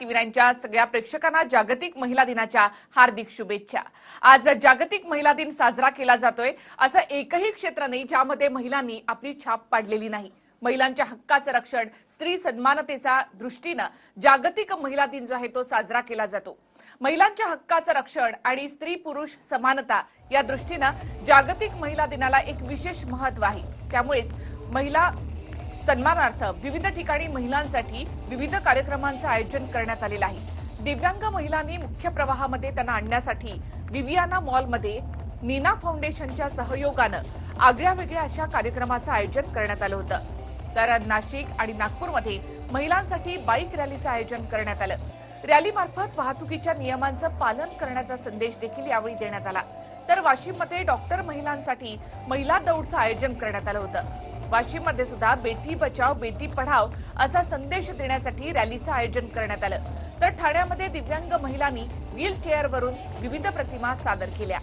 TV नाईनच्या सगळ्या प्रेक्षकांना जागतिक महिला दिनाच्या हार्दिक शुभेच्छा. आज जागतिक महिला दिन साजरा केला जातोय असं एकही क्षेत्र नाही ज्यामध्ये महिलांनी आपली छाप पाडलेली नाही. महिलांच्या हक्काचं रक्षण स्त्री सन्मानतेच्या दृष्टीनं जागतिक महिला दिन जो आहे तो साजरा केला जातो. महिलांच्या हक्काचं रक्षण आणि स्त्री पुरुष समानता या दृष्टीनं जागतिक महिला दिनाला एक विशेष महत्त्व आहे. त्यामुळेच महिला सन्मानार्थ विविध ठिकाणी महिलांसाठी विविध कार्यक्रमांचं आयोजन करण्यात आलेलं आहे. दिव्यांग महिलांनी मुख्य प्रवाहामध्ये त्यांना आणण्यासाठी विवियाना मॉलमध्ये नीना फाउंडेशनच्या सहयोगानं आगळ्या वेगळ्या अशा कार्यक्रमाचं आयोजन करण्यात आलं होतं. तर नाशिक आणि नागपूरमध्ये महिलांसाठी बाईक रॅलीचं आयोजन करण्यात आलं. रॅलीमार्फत वाहतुकीच्या नियमांचं पालन करण्याचा संदेश देखील यावेळी देण्यात आला. तर वाशिममध्ये डॉक्टर महिलांसाठी महिला दौडचं आयोजन करण्यात आलं होतं. वाशिममध्ये सुद्धा बेटी बचाव बेटी पढाव असा संदेश देण्यासाठी रॅलीचं आयोजन करण्यात आलं. तर ठाण्यामध्ये दिव्यांग महिलांनी व्हीलचेअरवरून विविध प्रतिमा सादर केल्या.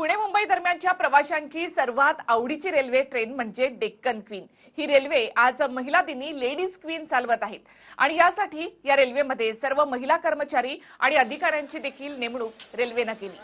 पुणे मुंबई दरम्यानच्या प्रवाशांची सर्वात आवडीची रेल्वे ट्रेन म्हणजे डेक्कन क्वीन. ही रेल्वे आज महिला दिनी लेडीज क्वीन चालवत आहेत. आणि यासाठी या रेल्वेमध्ये सर्व महिला कर्मचारी आणि अधिकाऱ्यांची देखील नेमणूक रेल्वेनं केली.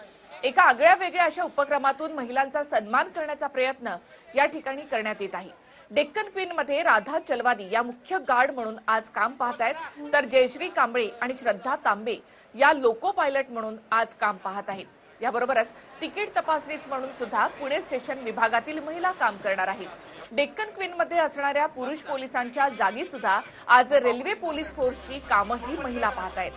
एका आगळ्या वेगळ्या अशा उपक्रमातून महिलांचा सन्मान करण्याचा प्रयत्न या ठिकाणी करण्यात येत आहे. डेक्कन क्वीन मध्ये राधा चलवादी या मुख्य गार्ड म्हणून आज काम पाहत आहेत तर जयश्री कांबळे आणि श्रद्धा तांबे या लोको पायलट म्हणून आज काम पाहत आहेत. याबरोबरच तिकीट तपासणीस म्हणून सुद्धा पुणे स्टेशन विभागातील महिला काम करणार आहेत. डेक्कन क्वीन मध्ये असणाऱ्या पुरुष पोलिसांच्या जागी सुद्धा आज रेल्वे पोलीस फोर्सची कामही महिला पाहत आहेत.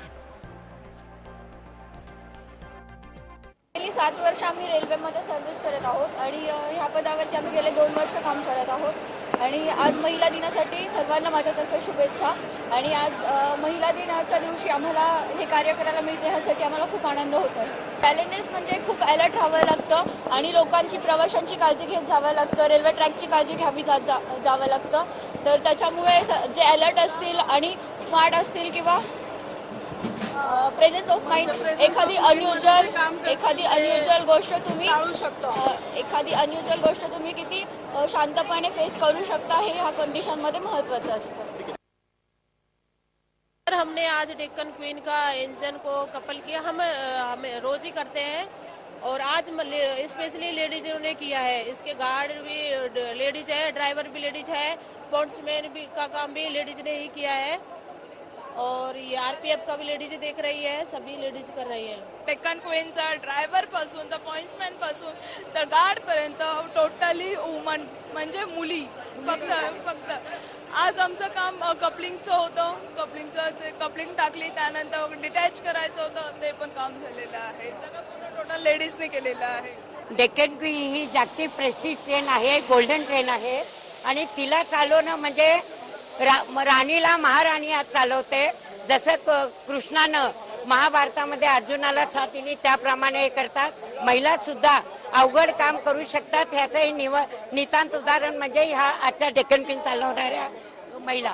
गेली सात वर्ष आम्ही रेल्वेमध्ये सर्व्हिस करत आहोत आणि ह्या पदावरती आम्ही गेले दोन वर्ष काम करत आहोत. आणि आज महिला दिनासाठी सर्वांना माझ्यातर्फे शुभेच्छा. आणि आज महिला दिनाच्या दिवशी आम्हाला हे कार्य करायला मिळते ह्यासाठी आम्हाला खूप आनंद होतो चॅलेंजेस म्हणजे खूप अलर्ट राहावं लागतं आणि लोकांची प्रवाशांची काळजी घेत जावं लागतं. रेल्वे ट्रॅकची काळजी घ्यावी जा जा- जावं लागतं. तर त्याच्यामुळे जे अलर्ट असतील आणि स्मार्ट असतील किंवा प्रेझेन्स ऑफ़ माइंड एखादी अनयुजल एखादी अनयुजल गोष्ट तुम्ही एखादी अनयुजल गोष्ट तुम्ही किती शांतपणे फेस करू शकता हे ह्या कंडिशन मध्ये महत्वाचं असतं. सर हमने आज डेक्कन क्वीन का इंजन को कपल किया। हम हम रोज ही करते हैं और आज स्पेशली लेडीजों ने किया है। इसके गार्ड भी लेडीज़ है ड्राइवर भी लेडीज़ है पोर्ट्समैन भी का काम भी लेडीज़ ने ही किया है। और ये आरपीएफ का भी लेडीज देख रही है सभी लेडीज कर रही है। डेक्कन क्वीनचा ड्रायव्हरपासून तर पॉइंट्समॅनपासून तर गार्ड पर्यंत टोटली वुमन म्हणजे मुली. फक्त फक्त. आज आमचं काम कपलिंगचं होतं. कपलिंगचं ते कपलिंग टाकली त्यानंतर डिटॅच करायचं होतं. ते पण काम झालेलं आहे. सगळं पूर्ण टोटल लेडीजने केलेलं आहे. डेक्कन क्वीन ही जागतिक प्रेस्टिज ट्रेन आहे गोल्डन ट्रेन आहे. आणि तिला चालवणं म्हणजे रा- म- राणीला महाराणी आज चालवते. जसं क- कृष्णानं महाभारतामध्ये अर्जुनाला साथ दिली त्याप्रमाणे हे करतात. महिला सुद्धा अवघड काम करू शकतात. ह्याचंही निव नितांत उदाहरण म्हणजे ह्या आजच्या डेक्कन क्वीन चालवणाऱ्या महिला.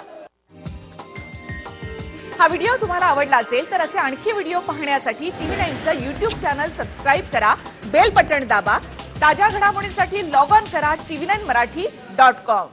हा व्हिडिओ तुम्हाला आवडला असेल तर असे आणखी व्हिडिओ पाहण्यासाठी टीव्ही नाईनचं युट्यूब चॅनल सबस्क्राईब करा. बेल बटन दाबा. ताज्या घडामोडींसाठी लॉग ऑन करा TV nine Marathi dot com.